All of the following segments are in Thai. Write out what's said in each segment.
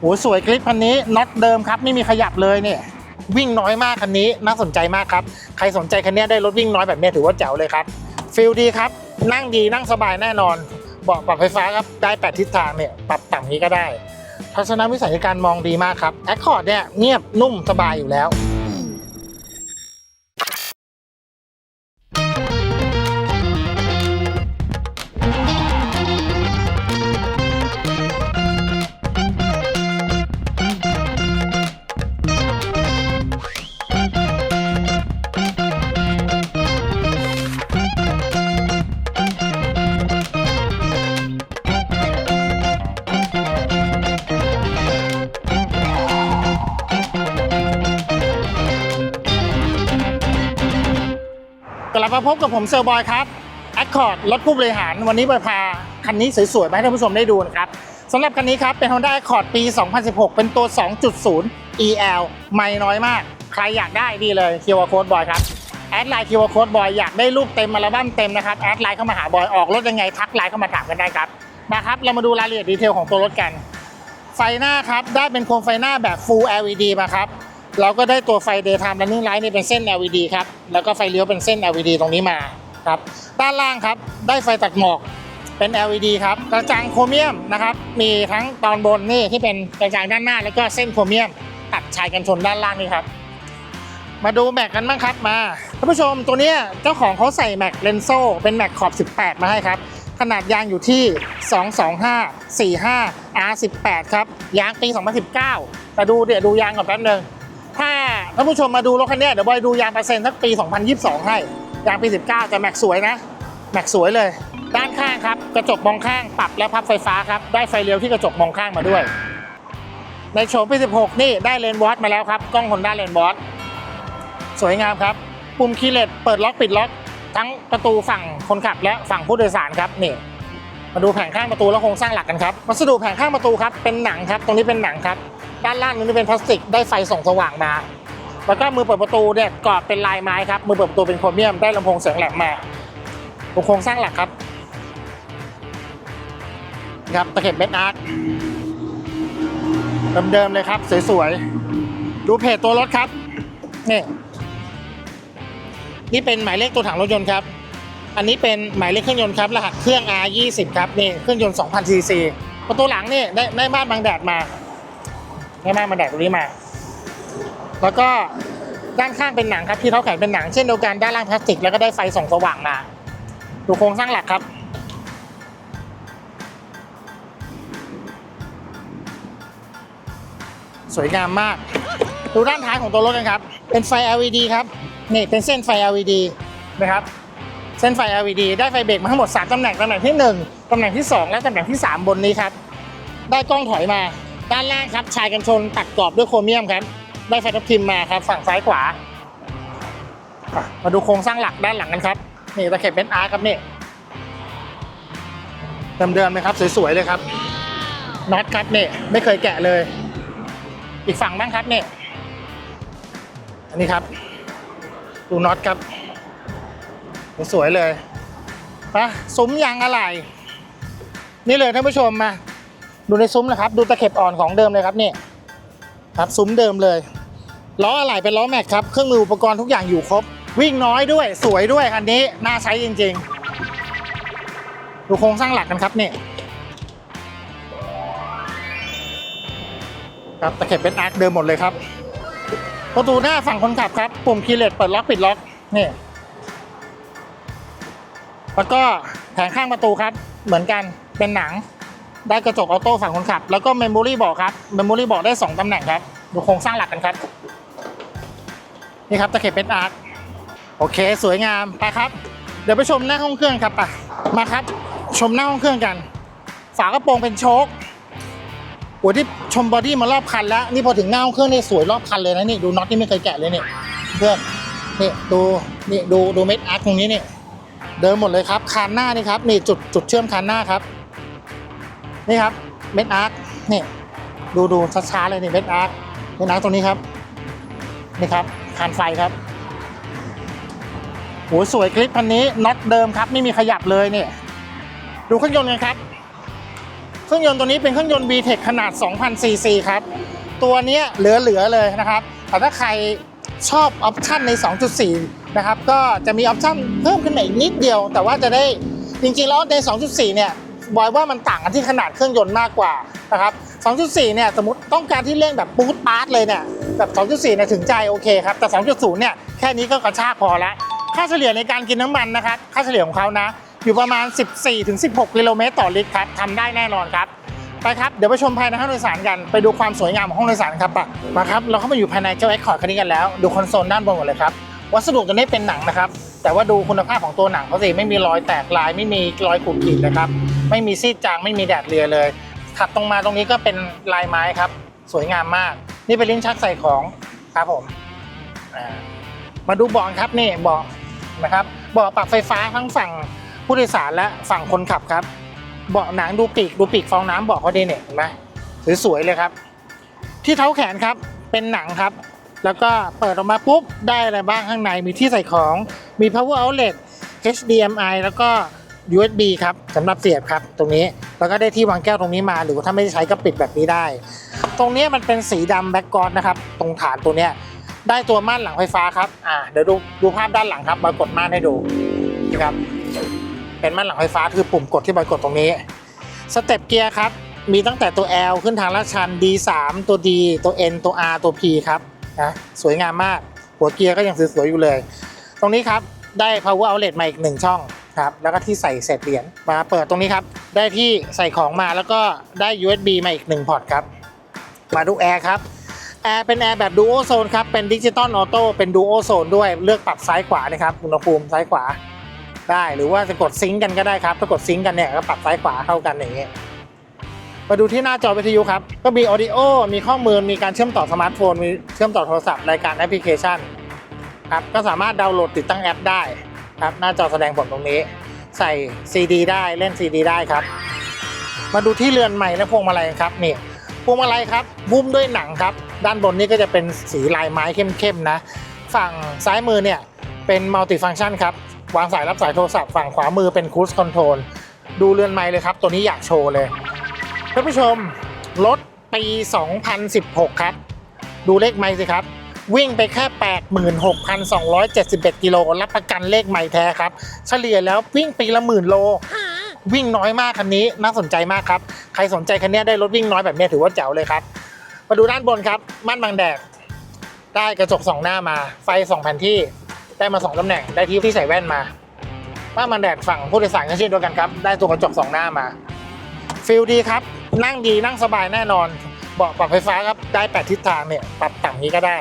โอ้สวยคลิปคันนี้น็อตเดิมครับไม่มีขยับเลยเนี่ยวิ่งน้อยมากคันนี้น่าสนใจมากครับ ใครสนใจคันนี้ได้รถวิ่งน้อยแบบนี้ถือว่าเจ๋วเลยครับฟิลดีครับ นั่งดีนั่งสบายแน่นอนเบาะปรับไฟฟ้าครับได้แปดทิศทางเนี่ยปรับต่ำนี้ก็ได้ ทัศนวิสัยในการมองดีมากครับแอคคอร์ดเนี่ยเงียบนุ่มสบายอยู่แล้ว ลับมาพบกับผมเซอร์บอยครับแอคคอร์ดรถผู้บริหารวันนี้ไปพาคันนี้สวยๆมาให้ท่านผู้ชมได้ดูนะครับสำหรับคันนี้ครับเป็น Honda Accord ปี 2016 เป็นตัว 2.0 EL ไม่น้อยมาก ใครอยากได้ดีเลยคิวอาร์โค้ดบอยครับแอดไลน์คิวอาร์โค้ดบอยอยากได้รูปเต็มอัลบั้มเต็มนะครับแอดไลน์เข้ามาหาบอยออกรถยังไงทักไลน์เข้ามาถามกันได้ครับมาครับเรามาดูรายละเอียดดีเทลของตัวรถกัน ไฟหน้าครับได้เป็นโคมไฟหน้าแบบ Full LED มาครับ เราก็ได้ตัวไฟ Daytime Running Light นี่เป็นเส้น LED ครับ แล้วก็ไฟเลี้ยวเป็นเส้น LED ตรงนี้มาครับ ด้านล่างครับได้ไฟตัดหมอกเป็น LED ครับกระจังโครเมียมนะครับ มีทั้งตอนบนนี่ที่เป็นกระจังด้านหน้า แล้วก็เส้นโครเมียม ตัดชายกันชนด้านล่างนี่ครับ มาดูแม็กกันบ้างครับมาท่านผู้ชมตัวเนี้ยเจ้าของเขาใส่แม็กเลนโซเป็นแม็กขอบ 18 มาให้ครับ ขนาดยางอยู่ที่ 225 45 R18 ครับ ยางปี 2019 แต่ดูเดี๋ยวดูยางก่อนแป๊บนึง ถ้าท่านผู้ชมมาดูรถคันนี้เดี๋ยวบอยดูยางเปอร์เซ็นต์สักปี 2022 ให้ ยางปี 19แต่แม็กสวยนะ แม็กสวยเลย ด้านข้างครับ กระจกมองข้างปรับและพับไฟฟ้าครับ ได้ไฟเลี้ยวที่กระจกมองข้างมาด้วย ในโฉมปี 16 นี่ได้เลนวอตมาแล้วครับ กล้องฮอนด้าเลนวอตสวยงามครับ ปุ่มคีย์เลสเปิดล็อกปิดล็อก ทั้งประตูฝั่งคนขับและฝั่งผู้โดยสารครับนี่มาดูแผงข้างประตูและโครงสร้างหลักกันครับ วัสดุแผงข้างประตูครับเป็นหนังครับ ตรงนี้เป็นหนังครับ ด้านล่างนี้เป็นพลาสติกได้ไฟส่องสว่างมา แล้วก็มือเปิดประตูเนี่ยกรอบเป็นลายไม้ครับ มือเปิดประตูเป็นโครเมียมได้ลำโพงเสียงแหลมมาโครงสร้างหลักครับ ครับตะเข็บเบนอาร์ตเดิมๆเลยครับ สวยๆ ดูเพจตัวรถครับ นี่ นี่เป็นหมายเลขตัวถังรถยนต์ครับ อันนี้เป็นหมายเลขเครื่องยนต์ครับ รหัสเครื่อง R20 ครับ นี่เครื่องยนต์ 2,000 cc ประตูหลังนี่ได้ได้ม่านบังแดดมา ได้ม่านบังแดดตรงนี้มา แล้วก็ด้านข้างเป็นหนังครับที่เขาแขนเป็นหนังเช่นเดียวกันด้านล่างพลาสติกแล้วก็ได้ไฟส่องสว่างมาดูโครงสร้างหลักครับสวยงามมาก ดูด้านท้ายของตัวรถกันครับ เป็นไฟ LED ครับ นี่เป็นเส้นไฟ LED นะครับ เส้นไฟ LED ได้ไฟเบรกมาทั้งหมด 3ตำแหน่งตำแหน่งที่ 1ตำแหน่งที่ 2 และตำแหน่งที่ 3 บนนี้ครับ ได้กล้องถอยมา ด้านล่างครับชายกันชนตัดกรอบด้วยโครเมียมครับ ได้ไฟทับทิมมาครับ ฝั่งซ้ายขวา มาดูโครงสร้างหลักด้านหลังกันครับ นี่ตะเข็บเป็นอาร์ครับนี่เดิมๆเลยครับ สวยๆเลยครับน็อตครับนี่ไม่เคยแกะเลย อีกฝั่งบ้างครับนี่อันนี้ครับ ดูน็อตครับ สวยเลยปะซุ้มยางอะไร นี่เลยท่านผู้ชมมา ดูในซุ้มนะครับ ดูตะเข็บอ่อนของเดิมเลยครับนี่ครับซุ้มเดิมเลยล้ออะไรเป็นล้อแม็กครับเครื่องมืออุปกรณ์ทุกอย่างอยู่ครบ วิ่งน้อยด้วยสวยด้วยคันนี้น่าใช้จริง ๆ ดูโครงสร้างหลักกันครับนี่ครับตะเข็บเป็นอาร์คเดิมหมดเลยครับประตูหน้าฝั่งคนขับครับ ปุ่มคีย์เลสเปิดล็อกปิดล็อกนี่แล้วก็แผงข้างประตูครับ เหมือนกันเป็นหนัง ได้กระจกออโต้ฝั่งคนขับ แล้วก็เมมโมรี่บอกครับเมมโมรี่บอกได้ 2 ตำแหน่งครับ ดูโครงสร้างหลักกันครับ นี่ครับตะเข็บเป็นอาร์คโอเค สวยงามไปครับ เดี๋ยวไปชมหน้าห้องเครื่องครับไปมาครับ ชมหน้าห้องเครื่องกัน ฝากระโปรงเป็นโชคโอ้ที่ชมบอดี้มารอบคันแล้ว นี่พอถึงหน้าห้องเครื่องนี่สวยรอบคันเลยนะนี่ดูน็อตนี่ไม่เคยแกะเลยนี่เพื่อนนี่ดูนี่ดูดูเม็ดอาร์คตรงนี้นี่เดิมหมดเลยครับคานหน้านี่ครับนี่จุดจุดเชื่อมคานหน้าครับ นี่ครับเม็ดอาร์คนี่ดูดูช้าๆเลยนี่เม็ดอาร์คเม็ดอาร์คตรงนี้ครับนี่ครับคานไฟครับโอ้ยสวยคลิปคันนี้น็อตเดิมครับไม่มีขยับเลยเนี่ยดูเครื่องยนต์กันครับเครื่องยนต์ตัวนี้เป็นเครื่องยนต์ VTEC ขนาด 2,000 cc ครับ ตัวนี้เหลือๆเลยนะครับ แต่ถ้าใครชอบออปชันใน 2.4 นะครับ ก็จะมีออปชันเพิ่มขึ้นมาอีกนิดเดียว แต่ว่าจะได้จริงๆแล้วใน 2.4 เนี่ย บอยว่ามันต่างกันที่ขนาดเครื่องยนต์มากกว่านะครับ 2.4 เนี่ยสมมติต้องการที่เร่งแบบปูดปาร์ตเลยเนี่ยแบบ 2.4 เนี่ยถึงใจโอเคครับแต่ 2.0 เนี่ยแค่นี้ก็กระชากพอละค่าเฉลี่ยในการกินน้ำมันนะครับค่าเฉลี่ยของเขานะอยู่ประมาณ 14-16 กิโลเมตรต่อลิตรครับทำได้แน่นอนครับไปครับ เดี๋ยวไปชมภายในห้องโดยสารกัน ไปดูความสวยงามของห้องโดยสารครับปะมาครับ เราเข้ามาอยู่ภายในเจ้า Accord คันนี้กันแล้ว ดูคอนโซลด้านบนก่อนเลยครับ วัสดุตัวนี้เป็นหนังนะครับ แต่ว่าดูคุณภาพของตัวหนังเขาสิไม่มีรอยแตกลาย ไม่มีรอยขูดขีดนะครับ ไม่มีซีดจางไม่มีแดดเรียเลยถัดตรงมาตรงนี้ก็เป็นลายไม้ครับ สวยงามมาก นี่เป็นลิ้นชักใส่ของครับผมมาดูเบาะครับนี่เบาะนะครับเบาะปรับไฟฟ้าทั้งฝั่งผู้โดยสารและฝั่งคนขับครับเบาะหนังดูปีกดูปีกฟองน้ำเบาะเขาดีเนี่ยเห็นไหมสวยๆเลยครับ ที่เท้าแขนครับเป็นหนังครับ แล้วก็เปิดออกมาปุ๊บ ได้อะไรบ้างข้างในมีที่ใส่ของมี power outlet HDMI แล้วก็ USB ครับสำหรับเสียบครับตรงนี้แล้วก็ได้ที่วางแก้วตรงนี้มาหรือว่าถ้าไม่ได้ใช้ก็ปิดแบบนี้ได้ ตรงนี้มันเป็นสีดำแบ็กกรอนนะครับ ตรงฐานตัวเนี้ยได้ตัวม่านหลังไฟฟ้าครับอ่าเดี๋ยวดูดูภาพด้านหลังครับบอยกดม่านให้ดูนะครับเป็นม่านหลังไฟฟ้าคือปุ่มกดที่บอยกดตรงนี้สเต็ปเกียร์ครับมีตั้งแต่ตัว L ขึ้นทางลาดชัน D3 ตัว D ตัว N ตัว R ตัว P ครับ นะสวยงามมาก หัวเกียร์ก็ยังสวยๆอยู่เลย ตรงนี้ครับได้ power outlet มาอีกหนึ่งช่องครับแล้วก็ที่ใส่เศษเหรียญมาเปิดตรงนี้ครับ ได้ที่ใส่ของมาแล้วก็ได้ USB มาอีกหนึ่งพอร์ตครับ มาดูแอร์ครับแอร์เป็นแอร์แบบดูโอโซนครับ เป็นดิจิตอลออโต้เป็นดูโอโซนด้วยเลือกปรับซ้ายขวานะครับอุณหภูมิซ้ายขวาได้ หรือว่าจะกดซิงกันก็ได้ครับถ้ากดซิงกันเนี่ยก็ปรับซ้ายขวาเท่ากันอย่างเงี้ย มาดูที่หน้าจอวิทยุครับ ก็มี audio มีข้อมูล มีการเชื่อมต่อสมาร์ทโฟน มีเชื่อมต่อโทรศัพท์รายการแอปพลิเคชันครับ ก็สามารถดาวน์โหลดติดตั้งแอปได้ครับ หน้าจอแสดงผลตรงนี้ ใส่ CD ได้ เล่น CD ได้ครับ มาดูที่เรือนใหม่และพวงมาลัยครับนี่ พวงมาลัยครับบุ้มด้วยหนังครับ ด้านบนนี่ก็จะเป็นสีลายไม้เข้มๆนะ ฝั่งซ้ายมือเนี่ยเป็นมัลติฟัง c t ชันครับ วางสายรับสายโทรศัพท์ ฝั่งขวามือเป็นคู i คอนโทรล ดูเรือนไม้เลยครับ ตัวนี้อยากโชว์เลย ท่านผู้ชมรถปี 2016 ครับ ดูเลขไม้สิครับ วิ่งไปแค่ 86,271 กิโลรับประกันเลขไม้แท้ครับ เฉลี่ยแล้ววิ่งปีละหมื่นโล วิ่งน้อยมากคันนี้น่าสนใจมากครับ ใครสนใจคันนี้ได้รถวิ่งน้อยแบบนี้ถือว่าแจ๋วเลยครับ มาดูด้านบนครับ ม่านบังแดด ได้กระจกสองหน้ามา ไฟสองแผ่นที่ ได้มาสองตำแหน่ง ได้ที่ที่ใส่แว่นมา ม่านบังแดดฝั่งผู้โดยสารก็เช่นเดียวกันครับ ได้ตัวกระจกสองหน้ามาฟิลดีครับ นั่งดีนั่งสบายแน่นอน เบาะปรับไฟฟ้าครับได้แปดทิศทางเนี่ยปรับต่ำนี้ก็ได้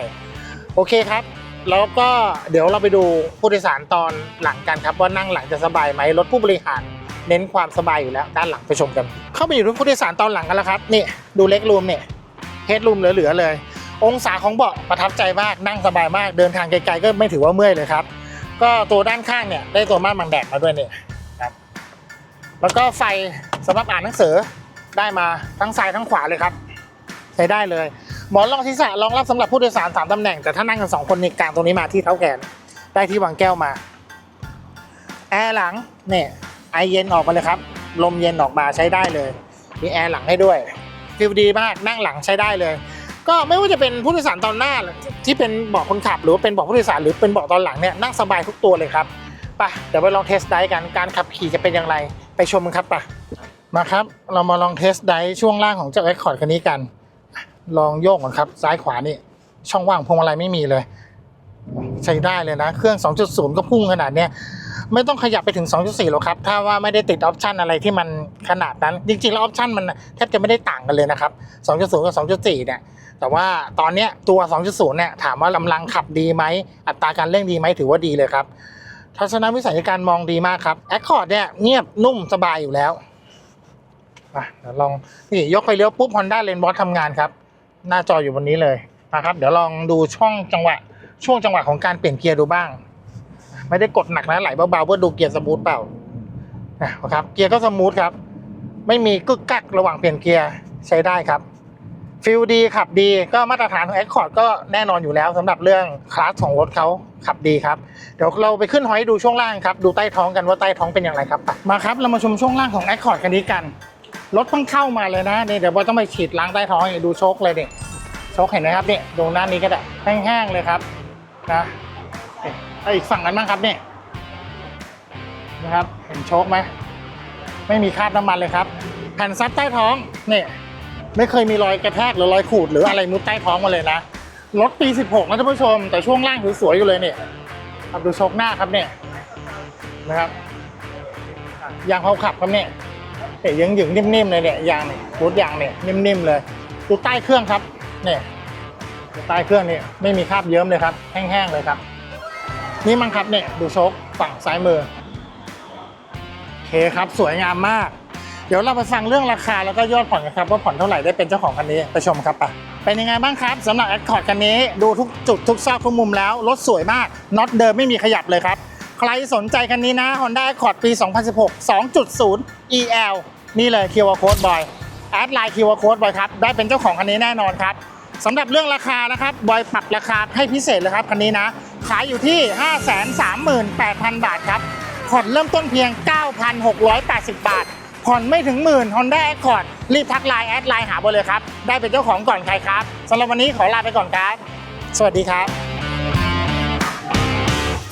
โอเคครับ แล้วก็เดี๋ยวเราไปดูผู้โดยสารตอนหลังกันครับว่านั่งหลังจะสบายไหมรถผู้บริหารเน้นความสบายอยู่แล้วด้านหลังไปชมกัน เข้าไปอยู่รถผู้โดยสารตอนหลังกันแล้วครับนี่ดูเล็กรูมเนี่ยเฮดรูมเหลือๆเลย องศาของเบาะประทับใจมากนั่งสบายมากเดินทางไกลๆก็ไม่ถือว่าเมื่อยเลยครับ ก็ตัวด้านข้างเนี่ยได้ตัวม่านบังแดดมาด้วยเนี่ยครับแล้วก็ไฟสำหรับอ่านหนังสือ ได้มาทั้งซ้ายทั้งขวาเลยครับ ใช้ได้เลยหมอนรองศีรษะรองรับสำหรับผู้โดยสารสามตำแหน่งแต่ถ้านั่งกันสองคนนี่กลางตรงนี้มาที่เท้าแขนได้ที่วางแก้วมาแอร์หลังเนี่ยไอเย็นออกมาเลยครับ ลมเย็นออกมาใช้ได้เลย มีแอร์หลังให้ด้วยฟิลดีมากนั่งหลังใช้ได้เลย ก็ไม่ว่าจะเป็นผู้โดยสารตอนหน้า ที่เป็นเบาะคนขับหรือว่าเป็นเบาะผู้โดยสารหรือเป็นเบาะตอนหลังเนี่ยนั่งสบายทุกตัวเลยครับไปเดี๋ยวไปลองเทสไดรฟ์กันการขับขี่จะเป็นอย่างไร ไปชมกันครับไป มาครับ เรามาลองเทสไดช่วงล่างของเจ้า Accord คันนี้กัน ลองโยกก่อนครับ ซ้ายขวานี่ ช่องว่างพวงมาลัยไม่มีเลย ใช้ได้เลยนะ เครื่อง 2.0 ก็พุ่งขนาดเนี้ยไม่ต้องขยับไปถึง 2.4 หรอกครับ ถ้าว่าไม่ได้ติดออปชันอะไรที่มันขนาดนั้น จริงๆ แล้วออปชันมันแทบจะไม่ได้ต่างกันเลยนะครับ 2.0 กับ 2.4 เนี่ย แต่ว่าตอนเนี้ยตัว 2.0 เนี่ย ถามว่ากำลังขับดีไหม อัตราการเร่งดีไหม ถือว่าดีเลยครับ ทัศนวิสัยในการมองดีมากครับ Accord เนี่ยเงียบนุ่มสบายอยู่แล้ว่ะเดี๋ยวลองนี่ยกไปเลี้ยวปุ๊บ Honda l a n b o s ทำงานครับ หน้าจออยู่บนนี้เลยนะครับ เดี๋ยวลองดูช่องจังหวะ ช่วงจังหวะของการเปลี่ยนเกียร์ดูบ้าง ไม่ได้กดหนักนะไหลเบาๆเพื่อดูเกียร์สมูทเปล่านะครับเกียร์ก็สมูทครับ ไม่มีกึกกักระหว่างเปลี่ยนเกียร์ใช้ได้ครับฟิลดีขับดีก็มาตรฐานของ Accord ก็แน่นอนอยู่แล้วสำหรับเรื่องคลาสของรถเขาขับดีครับ เดี๋ยวเราไปขึ้นหอยดูช่วงล่างครับ ดูใต้ท้องกันว่าใต้ท้องเป็นอย่างไรครับ มาครับ เรามาชมช่วงล่างของ Accord คันนี้กัน รถเพิ่งเข้ามาเลยนะนี่เดี๋ยวบอยต้องไปฉีดล้างใต้ท้องให้ดูโชคเลยนี่โชคเห็นไหมครับนี่ดูหน้านี้ก็ได้แห้งๆเลยครับนะนี่เอาอีกฝั่งนั้นบ้างครับนี่นะครับเห็นโชคไหมไม่มีคราบน้ำมันเลยครับแผ่นซับใต้ท้องนี่ไม่เคยมีรอยกระแทกหรือรอยขูดหรืออะไรมุดใต้ท้องมาเลยนะรถปี 16 นะท่านผู้ชม แต่ช่วงล่างสวยๆอยู่เลยเนี่ยครับดูโชคหน้าครับเนี่ยนะครับยางเขาขับครับเนี่ย เห็นยังหยึงนิ่มๆเลยเนี่ยยางเนี่ยรูดยางเนี่ยนิ่มๆเลย ดูใต้เครื่องครับเนี่ยดูใต้เครื่องนี่ไม่มีคราบเยิ้มเลยครับ แห้งๆเลยครับ นี่มั้งครับเนี่ยดูโชคฝั่งซ้ายมือโอเคครับสวยงามมาก เดี๋ยวเราไปฟังเรื่องราคาแล้วก็ยอดผ่อนกันครับว่าผ่อนเท่าไหร่ได้เป็นเจ้าของคันนี้ไปชมครับไปเป็นยังไงบ้างครับสำหรับแอดคอร์ดคันนี้ดูทุกจุดทุกซอกทุกมุมแล้วรถสวยมากน็อตเดิมไม่มีขยับเลยครับ ใครสนใจคันนี้นะ Honda Accord ปี 2016 2.0 EL นี่เลย QR Code Boy แอดไลน์ QR Code Boy ครับได้เป็นเจ้าของคันนี้แน่นอนครับสำหรับเรื่องราคานะครับบอยปรับราคาให้พิเศษเลยครับคันนี้นะ ขายอยู่ที่ 538,000 บาทครับผ่อนเริ่มต้นเพียง 9,680 บาท ผ่อนไม่ถึงหมื่น Honda Accord รีบทักไลน์แอดไลน์หาบนเลยครับ ได้เป็นเจ้าของก่อนใครครับสำหรับวันนี้ขอลาไปก่อนครับ สวัสดีครับ